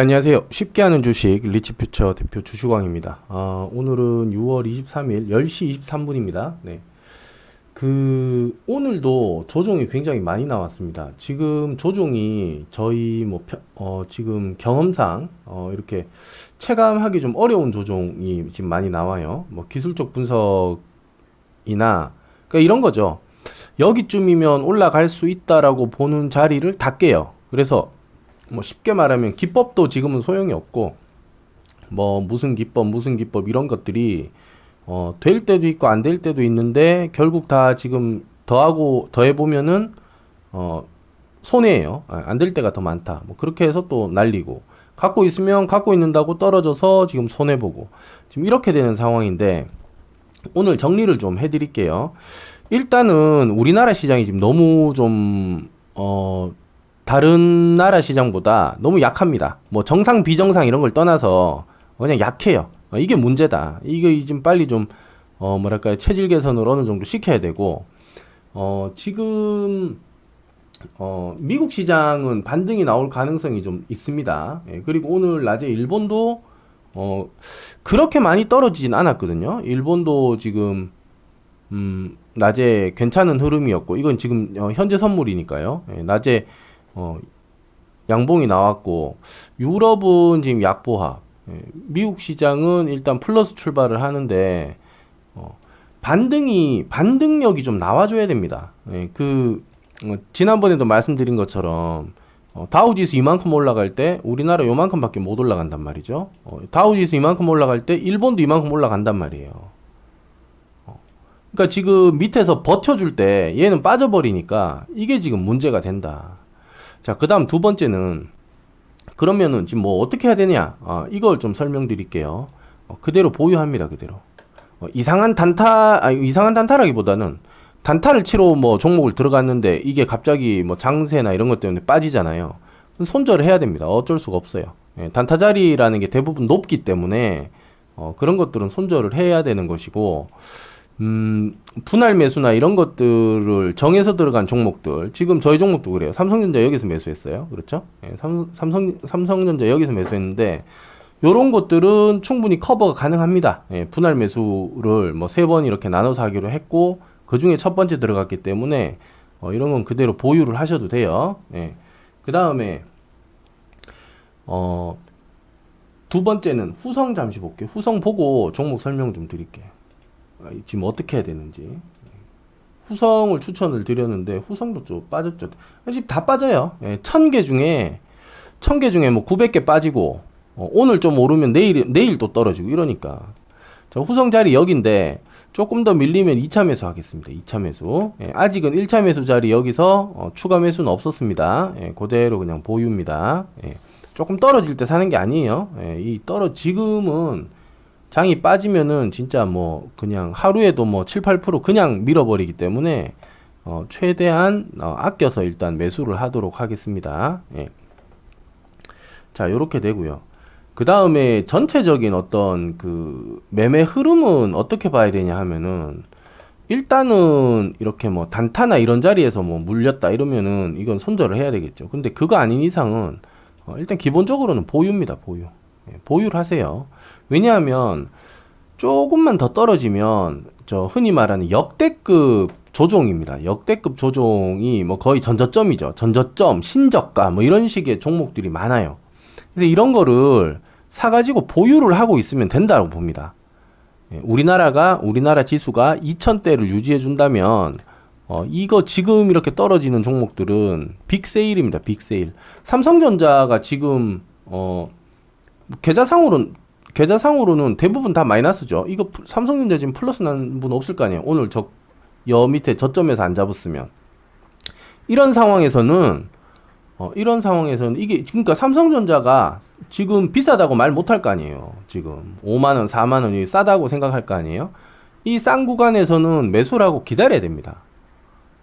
안녕하세요. 쉽게 하는 주식 리치퓨처 대표 주슈광입니다. 어, 오늘은 6월 23일 10시 23분입니다. 네. 그 오늘도 조종이 굉장히 많이 나왔습니다. 지금 조종이 저희 뭐 펴- 어, 지금 경험상 어, 이렇게 체감하기 좀 어려운 조종이 지금 많이 나와요. 뭐 기술적 분석이나 그러니까 이런 거죠. 여기쯤이면 올라갈 수 있다라고 보는 자리를 다 깨요. 그래서 뭐 쉽게 말하면 기법도 지금은 소용이 없고 뭐 무슨 기법 무슨 기법 이런 것들이 어, 될 때도 있고 안 될 때도 있는데 결국 다 지금 더하고 더해 보면은 어, 손해예요. 안될 때가 더 많다. 뭐 그렇게 해서 또 날리고 갖고 있으면 갖고 있는다고 떨어져서 지금 손해 보고 지금 이렇게 되는 상황인데 오늘 정리를 좀 해드릴게요. 일단은 우리나라 시장이 지금 너무 좀 어, 다른 나라 시장보다 너무 약합니다. 뭐 정상 비정상 이런 걸 떠나서 그냥 약해요. 어, 이게 문제다. 이거 좀 빨리 좀 어, 뭐랄까요 체질 개선을 어느 정도 시켜야 되고 어, 지금 어, 미국 시장은 반등이 나올 가능성이 좀 있습니다. 예, 그리고 오늘 낮에 일본도 어, 그렇게 많이 떨어지진 않았거든요. 일본도 지금 음, 낮에 괜찮은 흐름이었고 이건 지금 어, 현재 선물이니까요. 예, 낮에 어, 양봉이 나왔고 유럽은 지금 약보합, 예, 미국 시장은 일단 플러스 출발을 하는데 어, 반등이 반등력이 좀 나와줘야 됩니다. 예, 그 어, 지난번에도 말씀드린 것처럼 어, 다우지수 이만큼 올라갈 때 우리나라 요만큼밖에 못 올라간단 말이죠. 어, 다우지수 이만큼 올라갈 때 일본도 이만큼 올라간단 말이에요. 어, 그러니까 지금 밑에서 버텨줄 때 얘는 빠져버리니까 이게 지금 문제가 된다. 자, 그 다음 두 번째는 그러면은 지금 뭐 어떻게 해야 되냐? 어, 이걸 좀 설명드릴게요. 어, 그대로 보유합니다, 그대로. 어, 이상한 단타, 아니, 이상한 단타라기보다는 단타를 치러 뭐 종목을 들어갔는데 이게 갑자기 뭐 장세나 이런 것 때문에 빠지잖아요. 손절을 해야 됩니다. 어쩔 수가 없어요. 예, 단타 자리라는 게 대부분 높기 때문에 어, 그런 것들은 손절을 해야 되는 것이고, 음, 분할 매수나 이런 것들을 정해서 들어간 종목들, 지금 저희 종목도 그래요. 삼성전자 여기서 매수했어요. 그렇죠? 예, 삼, 삼성, 삼성전자 여기서 매수했는데, 요런 것들은 충분히 커버가 가능합니다. 예, 분할 매수를 뭐 세 번 이렇게 나눠서 하기로 했고, 그 중에 첫 번째 들어갔기 때문에, 어, 이런 건 그대로 보유를 하셔도 돼요. 예. 그 다음에, 어, 두 번째는 후성 잠시 볼게요. 후성 보고 종목 설명 좀 드릴게요. 아, 지금 어떻게 해야 되는지. 후성을 추천을 드렸는데 후성도 좀 빠졌죠. 지금 다 빠져요. 예, 1000개 중에 1000개 중에 뭐 900개 빠지고 어, 오늘 좀 오르면 내일 내일 또 떨어지고 이러니까. 자, 후성 자리 여기인데 조금 더 밀리면 2차 매수 하겠습니다. 2차 매수. 예, 아직은 1차 매수 자리 여기서 어, 추가 매수는 없었습니다. 예, 그대로 그냥 보유입니다. 예, 조금 떨어질 때 사는 게 아니에요. 예, 이 떨어 지금은 장이 빠지면은 진짜 뭐 그냥 하루에도 뭐 7, 8% 그냥 밀어버리기 때문에 어, 최대한 어, 아껴서 일단 매수를 하도록 하겠습니다. 예. 자, 요렇게 되고요. 그 다음에 전체적인 어떤 그 매매 흐름은 어떻게 봐야 되냐 하면은 일단은 이렇게 뭐 단타나 이런 자리에서 뭐 물렸다 이러면은 이건 손절을 해야 되겠죠. 근데 그거 아닌 이상은 어, 일단 기본적으로는 보유입니다. 보유. 예, 보유를 하세요. 왜냐하면 조금만 더 떨어지면 저 흔히 말하는 역대급 조종입니다. 역대급 조종이 뭐 거의 전저점이죠. 전저점, 신저가 뭐 이런 식의 종목들이 많아요. 그래서 이런 거를 사가지고 보유를 하고 있으면 된다고 봅니다. 예, 우리나라가 우리나라 지수가 2,000대를 유지해 준다면 어, 이거 지금 이렇게 떨어지는 종목들은 빅세일입니다. 빅세일. 삼성전자가 지금 어 계좌상으로는 계좌상으로는 대부분 다 마이너스죠. 이거 프- 삼성전자 지금 플러스 난 분 없을 거 아니에요. 오늘 저 여 밑에 저점에서 안 잡았으면 이런 상황에서는 어, 이런 상황에서는 이게 그러니까 삼성전자가 지금 비싸다고 말 못할 거 아니에요. 지금 5만 원, 4만 원이 싸다고 생각할 거 아니에요. 이 싼 구간에서는 매수를 하고 기다려야 됩니다.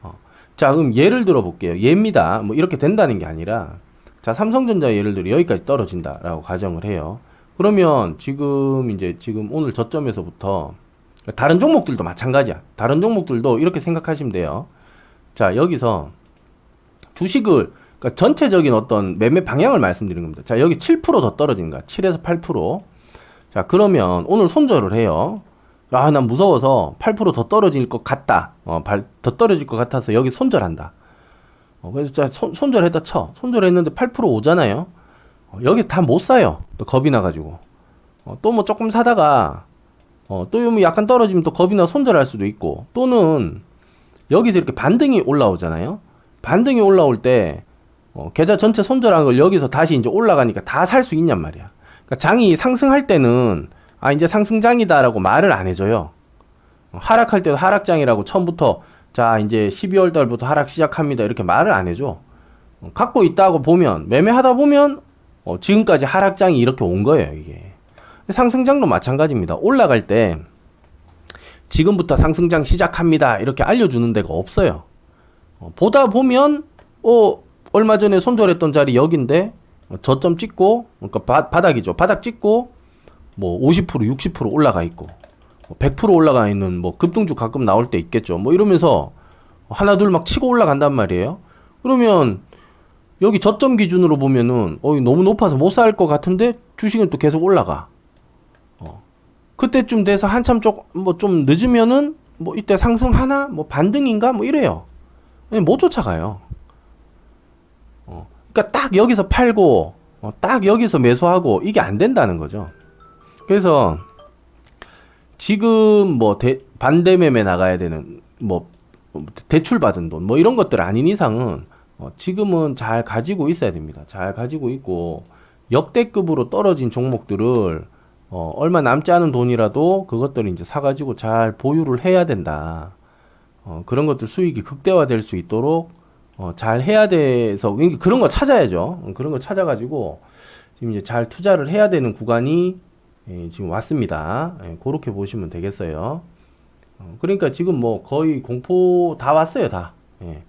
어. 자, 그럼 예를 들어 볼게요. 예입니다. 뭐 이렇게 된다는 게 아니라 자, 삼성전자 예를 들어 여기까지 떨어진다라고 가정을 해요. 그러면 지금 이제 지금 오늘 저점에서부터 다른 종목들도 마찬가지야. 다른 종목들도 이렇게 생각하시면 돼요. 자, 여기서 주식을 그러니까 전체적인 어떤 매매 방향을 말씀드리는 겁니다. 자, 여기 7%더 떨어진 거야. 7에서 8%. 자, 그러면 오늘 손절을 해요. 아, 난 무서워서 8%더 떨어질 것 같다. 어, 발, 더 떨어질 것 같아서 여기 손절한다. 어, 그래서 자, 손, 손절했다 쳐. 손절했는데 8% 오잖아요. 어, 여기 다 못 사요. 또 겁이 나가지고. 어, 또 뭐 조금 사다가, 어, 또 뭐 약간 떨어지면 또 겁이 나 손절할 수도 있고, 또는 여기서 이렇게 반등이 올라오잖아요. 반등이 올라올 때, 어, 계좌 전체 손절한 걸 여기서 다시 이제 올라가니까 다 살 수 있냔 말이야. 그러니까 장이 상승할 때는, 아, 이제 상승장이다라고 말을 안 해줘요. 어, 하락할 때도 하락장이라고 처음부터, 자, 이제 12월 달부터 하락 시작합니다. 이렇게 말을 안 해줘. 어, 갖고 있다고 보면, 매매하다 보면, 어, 지금까지 하락장이 이렇게 온 거예요, 이게. 상승장도 마찬가지입니다. 올라갈 때, 지금부터 상승장 시작합니다. 이렇게 알려주는 데가 없어요. 어, 보다 보면, 어, 얼마 전에 손절했던 자리 여긴데, 어, 저점 찍고, 그러니까 바, 바닥이죠. 바닥 찍고, 뭐 50%, 60% 올라가 있고, 뭐100% 올라가 있는 뭐 급등주 가끔 나올 때 있겠죠. 뭐 이러면서 하나 둘 막 치고 올라간단 말이에요. 그러면 여기 저점 기준으로 보면은 어 너무 높아서 못 살 것 같은데 주식은 또 계속 올라가. 어. 그때쯤 돼서 한참 쪽뭐 좀 늦으면은 뭐 이때 상승하나 뭐 반등인가 뭐 이래요. 예, 못 쫓아가요. 어. 그러니까 딱 여기서 팔고 어, 딱 여기서 매수하고 이게 안 된다는 거죠. 그래서 지금 뭐 대, 반대 매매 나가야 되는 뭐 대출 받은 돈 뭐 이런 것들 아닌 이상은 어, 지금은 잘 가지고 있어야 됩니다. 잘 가지고 있고 역대급으로 떨어진 종목들을 어, 얼마 남지 않은 돈이라도 그것들을 이제 사가지고 잘 보유를 해야 된다. 어, 그런 것들 수익이 극대화될 수 있도록 어, 잘 해야 돼서 그러니까 그런 거 찾아야죠. 어, 그런 거 찾아가지고 지금 이제 잘 투자를 해야 되는 구간이 예, 지금 왔습니다. 예, 그렇게 보시면 되겠어요. 어, 그러니까 지금 뭐 거의 공포 다 왔어요, 다. 예.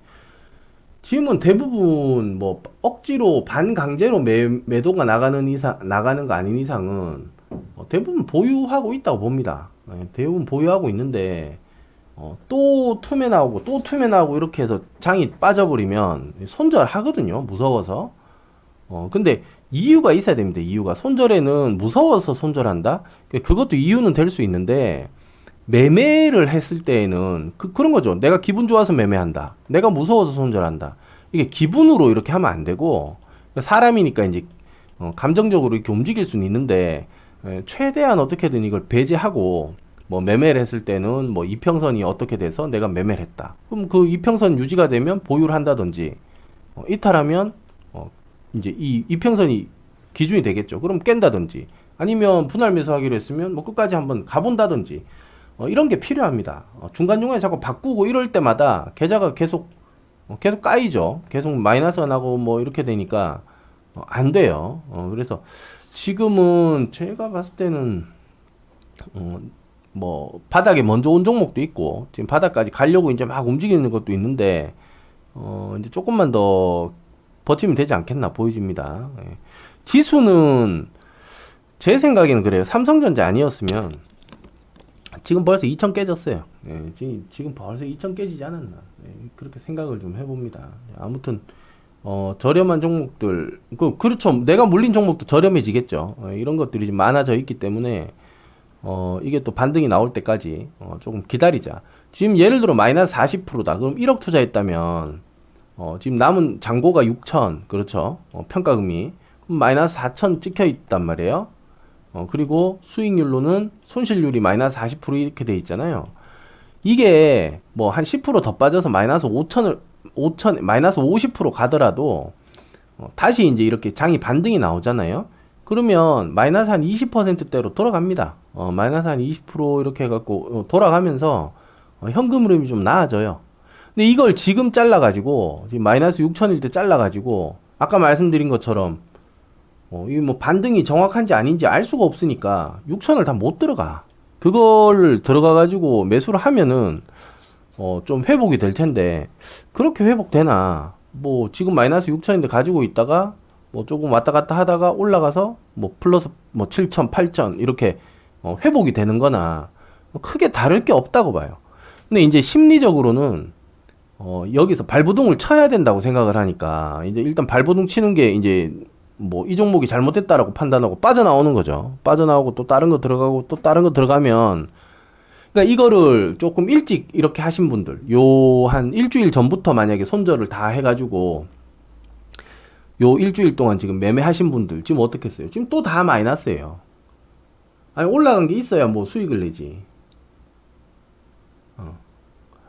지금은 대부분 뭐 억지로 반강제로 매, 매도가 나가는 이상 나가는 거 아닌 이상은 어, 대부분 보유하고 있다고 봅니다. 예, 대부분 보유하고 있는데 어, 또 투매 나오고 또 투매 나오고 이렇게 해서 장이 빠져버리면 손절하거든요. 무서워서. 어, 근데 이유가 있어야 됩니다. 이유가 손절에는 무서워서 손절한다. 그- 그것도 이유는 될 수 있는데 매매를 했을 때에는 그, 그런 거죠. 내가 기분 좋아서 매매한다. 내가 무서워서 손절한다. 이게 기분으로 이렇게 하면 안 되고 사람이니까 이제 어, 감정적으로 이렇게 움직일 수는 있는데 에, 최대한 어떻게든 이걸 배제하고 뭐 매매를 했을 때는 뭐 이평선이 어떻게 돼서 내가 매매를 했다. 그럼 그 이평선 유지가 되면 보유를 한다든지 어, 이탈하면 어, 이제 이 이평선이 기준이 되겠죠. 그럼 깬다든지 아니면 분할 매수하기로 했으면 뭐 끝까지 한번 가본다든지 어, 이런 게 필요합니다. 어, 중간중간에 자꾸 바꾸고 이럴 때마다 계좌가 계속 어, 계속 까이죠. 계속 마이너스가 나고 뭐 이렇게 되니까 어, 안 돼요. 어, 그래서 지금은 제가 봤을 때는 어, 뭐 바닥에 먼저 온 종목도 있고 지금 바닥까지 가려고 이제 막 움직이는 것도 있는데 어, 이제 조금만 더 버티면 되지 않겠나 보여집니다. 예. 지수는 제 생각에는 그래요. 삼성전자 아니었으면 지금 벌써 2천 깨졌어요. 예, 지금, 지금 벌써 2천 깨지지 않았나. 예, 그렇게 생각을 좀 해봅니다. 아무튼, 어, 저렴한 종목들, 그, 그렇죠. 내가 물린 종목도 저렴해지겠죠. 어, 이런 것들이 좀 많아져 있기 때문에, 어, 이게 또 반등이 나올 때까지, 어, 조금 기다리자. 지금 예를 들어 마이너스 40%다. 그럼 1억 투자했다면, 어, 지금 남은 잔고가 6천, 그렇죠. 어, 평가금이. 마이너스 4천 찍혀 있단 말이에요. 어, 그리고 수익률로는 손실률이 마이너스 40% 이렇게 돼 있잖아요. 이게 뭐 한 10%더 빠져서 마이너스 5천을 5천 마이너스 50% 가더라도 어, 다시 이제 이렇게 장이 반등이 나오잖아요. 그러면 마이너스 한 20%대로 돌아갑니다. 어, 마이너스 한 20% 이렇게 해갖고 어, 돌아가면서 어, 현금 흐름이 좀 나아져요. 근데 이걸 지금 잘라가지고 지금 마이너스 6천일 때 잘라가지고 아까 말씀드린 것처럼 어, 이뭐 반등이 정확한지 아닌지 알 수가 없으니까 6천을 다 못 들어가. 그걸 들어가 가지고 매수를 하면은 어, 좀 회복이 될 텐데 그렇게 회복되나? 뭐 지금 마이너스 6천인데 가지고 있다가 뭐 조금 왔다 갔다 하다가 올라가서 뭐 플러스 뭐 7천, 8천 이렇게 어, 회복이 되는 거나 뭐 크게 다를 게 없다고 봐요. 근데 이제 심리적으로는 어, 여기서 발부동을 쳐야 된다고 생각을 하니까 이제 일단 발부동 치는 게 이제 뭐 이 종목이 잘못됐다라고 판단하고 빠져나오는 거죠. 빠져나오고 또 다른 거 들어가고 또 다른 거 들어가면 그러니까 이거를 조금 일찍 이렇게 하신 분들 요 한 일주일 전부터 만약에 손절을 다 해가지고 요 일주일 동안 지금 매매하신 분들 지금 어떻겠어요? 지금 또 다 마이너스예요. 아니 올라간 게 있어야 뭐 수익을 내지. 어.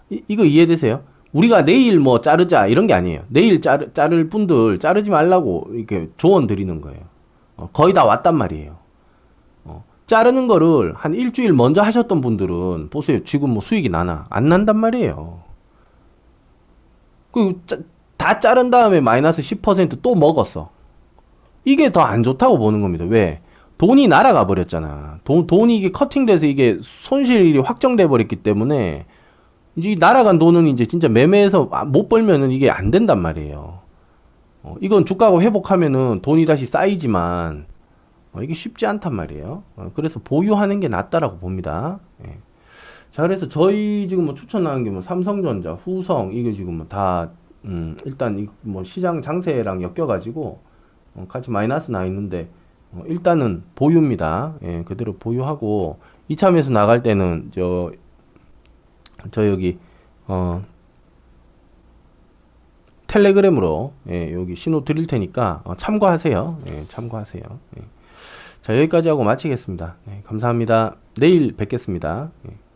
이, 이거 이해되세요? 우리가 내일 뭐 자르자 이런 게 아니에요. 내일 자르, 자를 분들 자르지 말라고 이렇게 조언 드리는 거예요. 어, 거의 다 왔단 말이에요. 어, 자르는 거를 한 일주일 먼저 하셨던 분들은 보세요. 지금 뭐 수익이 나나? 안 난단 말이에요. 그, 짜, 다 자른 다음에 마이너스 10%또 먹었어. 이게 더 안 좋다고 보는 겁니다. 왜? 돈이 날아가 버렸잖아. 돈, 돈이 이게 커팅돼서 이게 손실이 확정돼 버렸기 때문에 이제 이 날아간 돈은 이제 진짜 매매해서 아, 못 벌면은 이게 안 된단 말이에요. 어, 이건 주가가 회복하면은 돈이 다시 쌓이지만 어, 이게 쉽지 않단 말이에요. 어, 그래서 보유하는 게 낫다라고 봅니다. 예. 자, 그래서 저희 지금 뭐 추천하는 게 뭐 삼성전자, 후성 이게 지금 뭐다 음, 일단 이 뭐 시장 장세랑 엮여가지고 어, 같이 마이너스 나 있는데 어, 일단은 보유입니다. 예, 그대로 보유하고 이참에서 나갈 때는 저, 저 여기 어, 텔레그램으로 예, 여기 신호 드릴 테니까 어, 참고하세요. 예, 참고하세요. 예. 자 여기까지 하고 마치겠습니다. 예, 감사합니다. 내일 뵙겠습니다. 예.